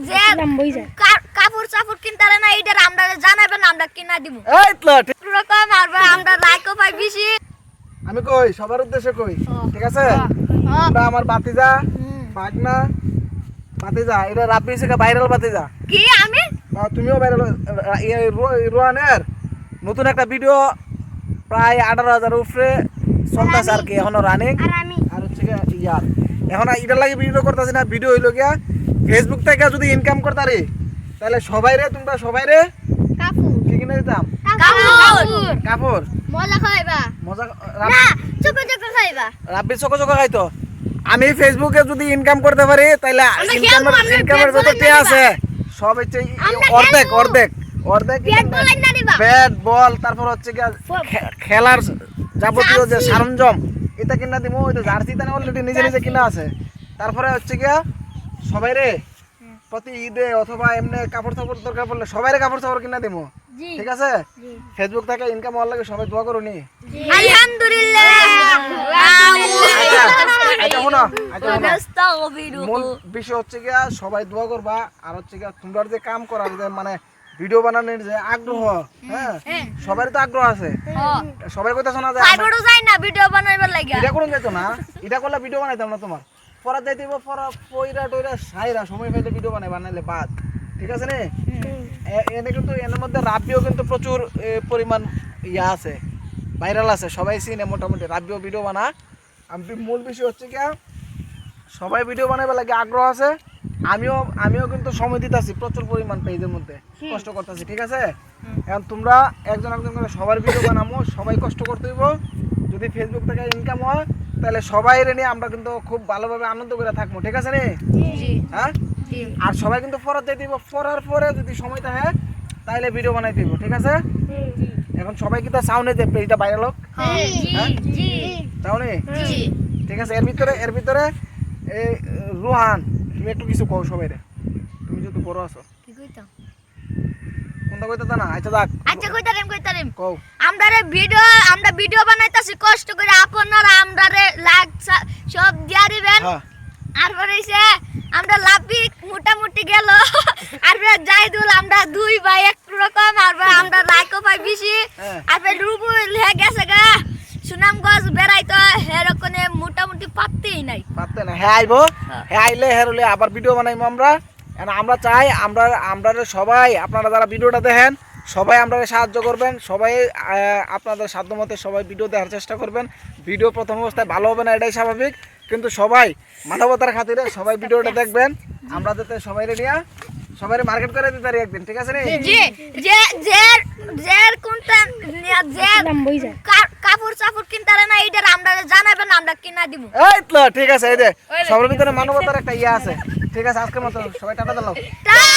যে কা- কাপড় চাপড় কিনতে না এটা আমরা জানাবেন আমরা কিনা দিব এই তো রকম আর আমরা লাইকও পাই বেশি। আমি কই সবার উদ্দেশ্যে কই। ঠিক আছে? আমরা আমার বাতিজা বাগনা বাতিজা এটা রাব্বি থেকে ভাইরাল বাতিজা কি আমি? তুমিও ভাইরাল রোহানের নতুন একটা ভিডিও প্রায় আঠারো হাজার উপরে চলতেছে আর কি এখনও রানিং আর আমি। আর হচ্ছে ইয়ার। এখন এটার লাগে ভিডিও করতেছি না ভিডিও হইল গিয়া ফেসবুক থেকে যদি ইনকাম করতারি তাহলে সবাই রে তোমরা সবাই রে কাপড়। কি কিনে দিতাম? কাপড়। কাপড়। মজা খাইবা মজা না চোখ চোখ খাইবা রাব্বি চকো চকো খাইতো। আমি ফেসবুকে যদি ইনকাম করতে পারি তাহলে ইনকামের ইনকামের যত টে আছে? সব হচ্ছে অর্ধেক অর্ধেক অর্ধেক ব্যাট বল তারপর হচ্ছে খে- খেলার যাবতীয় যে। সরঞ্জাম এটা কিনা দিব ওই তো জার্সি তানে অলরেডি নিজে নিজে কিনা আছে। তারপরে হচ্ছে গিয়া সবাই রে? প্রতি ঈদে অথবা এমনি কাপড় চাপড় দরকার পড়লে সবাই রে কাপড় চাপড় কিনা দিব। ঠিক আছে? ফেসবুক থেকে ইনকাম হওয়ার লাগে সবাই দোয়া করো নি। আচ্ছা আচ্ছা আচ্ছা মূল বিষয় হচ্ছে গিয়া সবাই দোয়া করবা আর হচ্ছে গিয়া তোমরা যে কাম করার যে মানে ভিডিও বানানোর যে আগ্রহ হ্যাঁ? সবারই তো আগ্রহ আছে। সবাই কথা শোনা যায় না ভিডিও বানাইবার লাগা। এটা করুন যাইতো না। এটা করলে ভিডিও বানাইতাম না তোমার। পড়া পড়া পইরা টইরা সাইরা সময় পাইলে ভিডিও বানাই বানাইলে বাদ। ঠিক আছে নে? এনে কিন্তু এর মধ্যে রাব্বিও কিন্তু প্রচুর পরিমাণ ইয়া আছে ভাইরাল আছে। সবাই চিনে মোটামুটি রাব্বিও ভিডিও বানা। আমি মূল বিষয় হচ্ছে কি সবাই ভিডিও বানাইবার লাগে আগ্রহ আছে। আমিও আমিও কিন্তু সময় দিতেছি প্রচুর পরিমাণ পেজের মধ্যে কষ্ট করতেছি ঠিক আছে? এখন তোমরা একজন একজন করে সবার ভিডিও বানাবো সবাই কষ্ট করতে হইব। যদি ফেসবুক থেকে ইনকাম হয় তাহলে সবাই নিয়ে আমরা কিন্তু খুব ভালোভাবে আনন্দ করে থাকব ঠিক আছে জি। হ্যাঁ? আর সবাই কিন্তু পড়াতে দিব ফরার পরে যদি সময় থাকে তাহলে ভিডিও বানাই দিব ঠিক আছে? এখন সবাই কিন্তু সাউন্ডে যে পেজটা ভাইরাল হোক। জি জি। তাহলে? ঠিক আছে এর ভিতরে এর ভিতরে এই রোহান তুমি একটু কিছু কও সবাই রে তুমি যদি বড় আছো। কি কইতাম কোনটা কইতে আচ্ছা যাক। আচ্ছা কইতারিম কইতারিম কও। আমরা ভিডিও আমরা ভিডিও বানাইতাছি কষ্ট করে আপনারা আমরা রে লাইক সব দিয়া দিবেন। হ্যাঁ। আর পরে আমরা লাভি মোটামুটি গেল। আর জাইদুল আমরা দুই ভাই এক রকম আর আমরা বেশি। হ্যাঁ। আর লে গেছে গা। সুনামগঞ্জ বেড়াইতো হেরকনে মোটামুটি পাত্তেই নাই। পারতে না হ্যাঁ আইবো হ্যাঁ। আইলে হ্যাঁ হলে আবার ভিডিও বানাইবো আমরা। আমরা চাই আমরা আমরা সবাই আপনারা যারা ভিডিওটা দেখেন সবাই আমরা সাহায্য করবেন সবাই আপনাদের সাধ্যমতে সবাই ভিডিও দেখার চেষ্টা করবেন। ভিডিও প্রথম অবস্থায় ভালো হবে না এটাই স্বাভাবিক। কিন্তু সবাই মানবতার খাতিরে সবাই ভিডিওটা দেখবেন। আমরা যাতে সবাই নিয়ে সবাই মার্কেট করে দিতে পারি একদিন ঠিক আছে নি জি যে যে যে কোনটা যে কাপড় চাপড় কিনতে না এটা আমরা জানাবেন আমরা কিনা দিব। এই তো ঠিক আছে এই যে সবার ভিতরে মানবতার একটা ইয়ে আছে। ঠিক আছে আজকের মতো সবাই টাটা তা